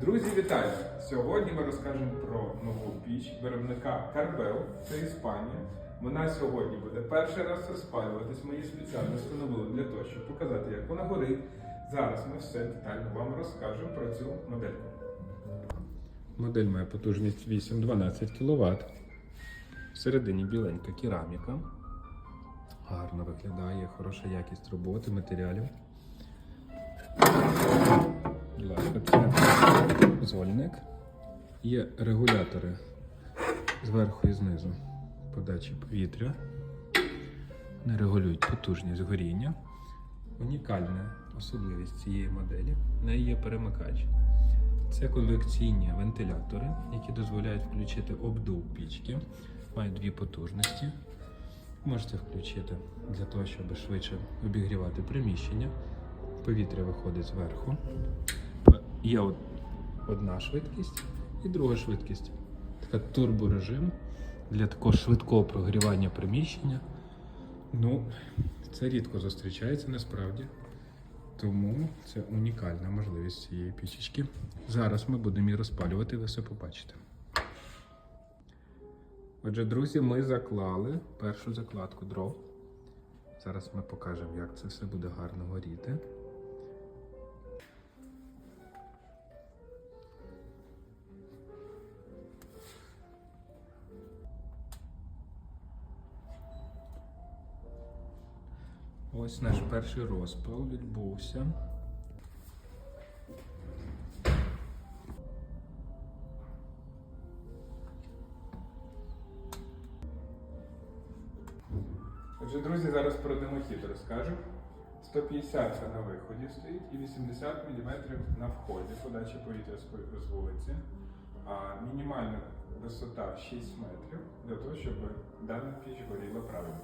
Друзі, вітаю! Сьогодні ми розкажемо про нову піч виробника Карбел, це Іспанія. Вона сьогодні буде перший раз розпалюватись. Ми спеціально встановили для того, щоб показати, як вона горить. Зараз ми все детально вам розкажемо про цю модельку. Модель має потужність 8-12 кВт. Всередині біленька кераміка. Гарно виглядає, хороша якість роботи, матеріалів. Будь ласка, це зольник. Є регулятори зверху і знизу подачі повітря. Вони регулюють потужність горіння. Унікальна особливість цієї моделі в неї є перемикач. Це конвекційні вентилятори, які дозволяють включити обдув пічки. Мають дві потужності. Можете включити для того, щоб швидше обігрівати приміщення. Повітря виходить зверху. Є одна швидкість і друга швидкість. Така турборежим для такого швидкого прогрівання приміщення. Ну, це рідко зустрічається насправді. Тому це унікальна можливість цієї пічечки. Зараз ми будемо її розпалювати, ви все побачите. Отже, друзі, ми заклали першу закладку дров. Зараз ми покажемо, як це все буде гарно горіти. Ось наш перший розпал відбувся. Отже, друзі, зараз про димохід розкажу. 150 це на виході стоїть і 80 мм на вході подачі повітря з вулиці. А мінімальна висота 6 метрів для того, щоб дана піч горіла правильно.